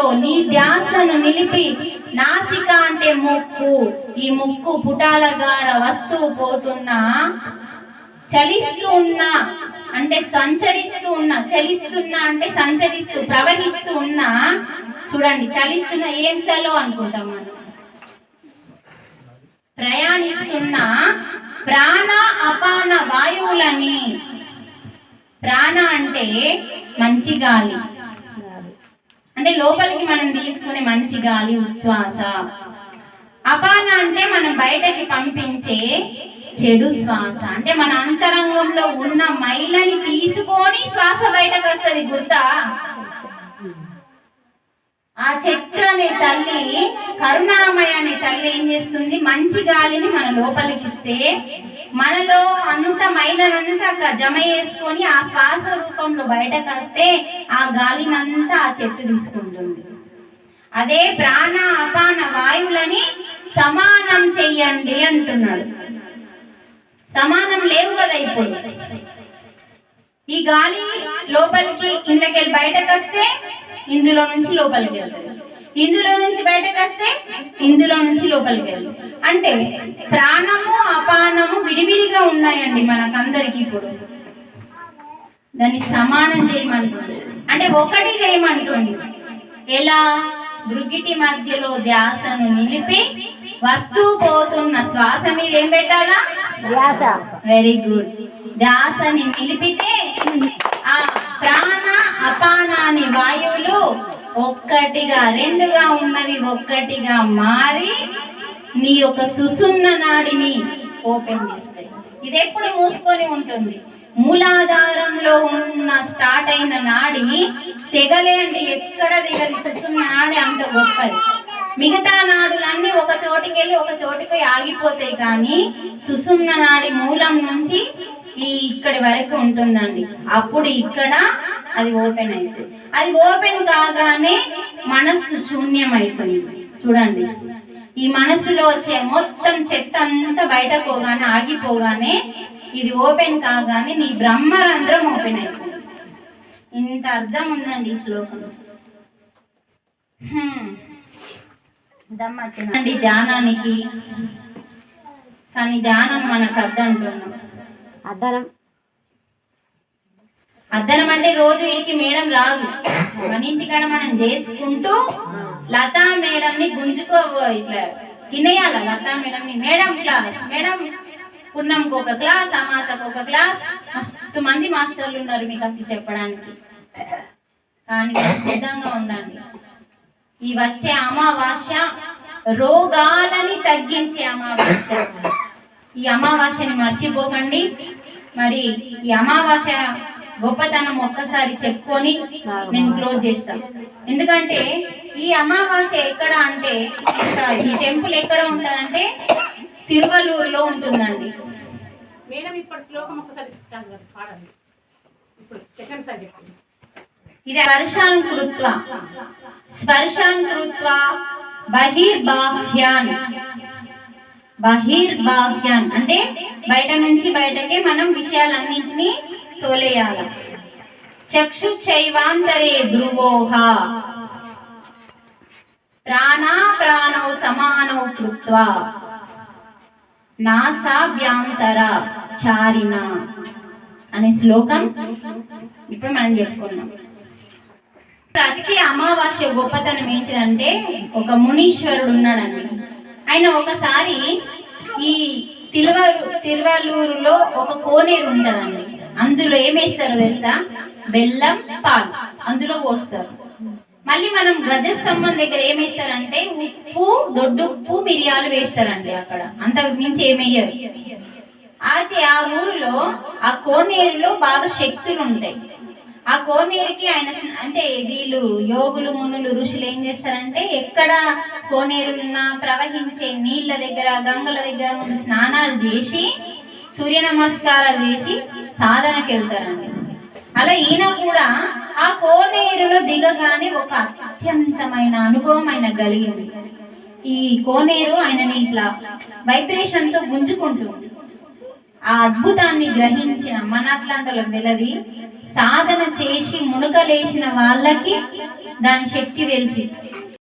వాయువులో నీ ధ్యాసను నిలిపి నాసిక అంటే ముక్కు. ఈ ముక్కు పుటాల ద్వారా వస్తూ పోతున్నా చలిస్తూ ఉన్నా అంటే సంచరిస్తూ ఉన్నా చలిస్తున్నా అంటే సంచరిస్తూ ప్రవహిస్తూ ఉన్నా చూడండి చలిస్తున్న ఏం సెలవు అనుకుంటాం మనం? ప్రయాణిస్తున్న ప్రాణ అపాన వాయువులని. ప్రాణ అంటే మంచి గాలి. అంటే లోపలికి మనం తీసుకునే మంచి గాలి ఉచ్ఛ్వాస. అపాన అంటే మనం బయటకి పంపించే చెడు శ్వాస. అంటే మన అంతరంగంలో ఉన్న మైలని తీసుకొని శ్వాస బయటకు వస్తుంది గుర్తా? ఆ చెట్టు అనే తల్లి కరుణామయ అనే తల్లి ఏం చేస్తుంది? మంచి గాలిని మన లోపలికి ఇస్తే మనలో అంత మైలనంతా జమ చేసుకొని ఆ శ్వాస రూపంలో బయటకు వస్తే ఆ గాలినంతా ఆ చెట్టు తీసుకుంటుంది. అదే ప్రాణ అపాన వాయువులని సమానం చెయ్యండి అంటున్నాడు. సమానం లేవు కదా ఇప్పుడు. ఈ గాలి లోపలికి ఇంట్లోకి బయటకు వస్తే ఇందులో నుంచి లోపలికి వెళ్తుంది. ఇందులో నుంచి బయటకు వస్తే ఇందులో నుంచి లోపలికి వెళ్తుంది. అంటే ప్రాణము అపానము విడివిడిగా ఉన్నాయండి మనకందరికి ఇప్పుడు. దాన్ని సమానం చేయమంటుంది అంటే ఒకటి చేయమంటుంది ఎలా? దృగిటి మధ్యలో ధ్యాసను నిలిపి వస్తువు పోతున్న శ్వాస మీద ఏం పెట్టాలా? ధ్యాస వెరీ గుడ్ ధ్యాసని నిలిపితే ఆ ప్రాణ అపాన వాయువులు ఒక్కటిగా రెండుగా ఉన్నవి ఒక్కటిగా మారి నీ యొక్క సుసుమ్న నాడిని ఓపెన్ చేస్తాయి. ఇది ఎప్పుడు మూసుకొని ఉంటుంది? మూలాధారంలో ఉన్న స్టార్ట్ అయిన నాడి తెగలేండి. ఎక్కడ దిగదు సుసుమ్న నాడి అంత గొప్పది. మిగతా నాడులన్నీ ఒక చోటికి వెళ్ళి ఒక చోటికి ఆగిపోతాయి కానీ సుసుమ్న నాడి మూలం నుంచి ఈ ఇక్కడి వరకు ఉంటుందండి. అప్పుడు ఇక్కడ అది ఓపెన్ అవుతుంది అది ఓపెన్ కాగానే మనస్సు శూన్యం అవుతుంది చూడండి. ఈ మనసులో వచ్చే మొత్తం చెత్త అంతా బయటకు పోగానే ఆగిపోగానే ఇది ఓపెన్ కాగానే నీ బ్రహ్మరంధ్రం ఓపెన్ అవుతుంది ఇంత అర్థం ఉందండి ఈ శ్లోకం. దమ్మచ్చిందండి ధ్యానానికి కానీ ధ్యానం మనకు అర్థం అంటున్నాం. అద్దనం అద్దనం అంటే రోజు వీడికి మేడం రాదు. మన ఇంటికాడ మనం చేసుకుంటూ లతా మేడంని గుంజుకో ఇట్లా తినేయాల లతా మేడంని. మేడం క్లాస్ మేడం పున్నంకి ఒక క్లాస్ అమాసకు ఒక క్లాస్. మస్తు మంది మాస్టర్లు ఉన్నారు మీకు వచ్చి చెప్పడానికి. కానీ సిద్ధంగా ఉండండి. ఈ వచ్చే అమావాస్య రోగాలని తగ్గించే అమావాస్య. ఈ అమావాస్యని మర్చిపోకండి. మరి ఈ అమావాస్య గొప్పతనం ఒక్కసారి చెప్పుకొని నేను క్లోజ్ చేస్తాను ఎందుకంటే ఈ అమావాస్య ఎక్కడ అంటే ఈ టెంపుల్ ఎక్కడ ఉంటుందంటే తిరువల్లూరులో ఉంటుందండి. మేడం ఇప్పుడు శ్లోకం ఒకసారి పాడండి. ఇప్పుడు సెకండ్ సార్ చెప్పండి. ఇది స్పర్శాన్ కృత్వ స్పర్శాన్ కృత్వ బహిర్బాహ్యాన్. బహిర్బాహ్యాన్. అంటే బయట నుంచి బయటకే మనం విషయాలన్నింటినీ తోలేయాలి. చక్షు చైవాంతరే భ్రువోహ ప్రాణా ప్రాణో సమానో కృత్వా. నాసాభ్యాంతర చారిణ. అనే శ్లోకం ఇప్పుడు మనం చెప్పుకున్నాం. ప్రతి అమావాస్య గొప్పతనం ఏంటిదంటే ఒక మునీశ్వరుడు ఉన్నాడండి. ఆయన ఒకసారి ఈ తిరువారు తిరువల్లూరులో ఒక కోనేరు ఉంటదండి. అందులో ఏమేస్తారు తెలుసా? బెల్లం పాలు. అందులో పోస్తారు. మళ్ళీ మనం గజస్తంభం దగ్గర ఏమేస్తారంటే ఉప్పు దొడ్డుప్పు మిరియాలు వేస్తారండి అక్కడ. అంతకు మించి ఏమేయరు అయితే ఆ ఊరిలో ఆ కోనేరులో బాగా శక్తులు ఉంటాయి ఆ కోనేరుకి ఆయన అంటే వీళ్ళు యోగులు మునులు ఋషులు ఏం చేస్తారంటే ఎక్కడ కోనేరులున్నా ప్రవహించే నీళ్ళ దగ్గర గంగల దగ్గర ముందు స్నానాలు చేసి సూర్య నమస్కారాలు చేసి సాధనకి వెళ్తారండి. అలా ఈయన కూడా ఆ కోనేరులో దిగగానే ఒక అత్యంతమైన అనుభవం ఆయన కలిగింది ఈ కోనేరు ఆయనని ఇట్లా వైబ్రేషన్తో గుంజుకుంటుంది. ఆ అద్భుతాన్ని గ్రహించిన మన అట్లాంటి సాధన చేసి మునకలేసిన వాళ్ళకి దాని శక్తి తెలిసి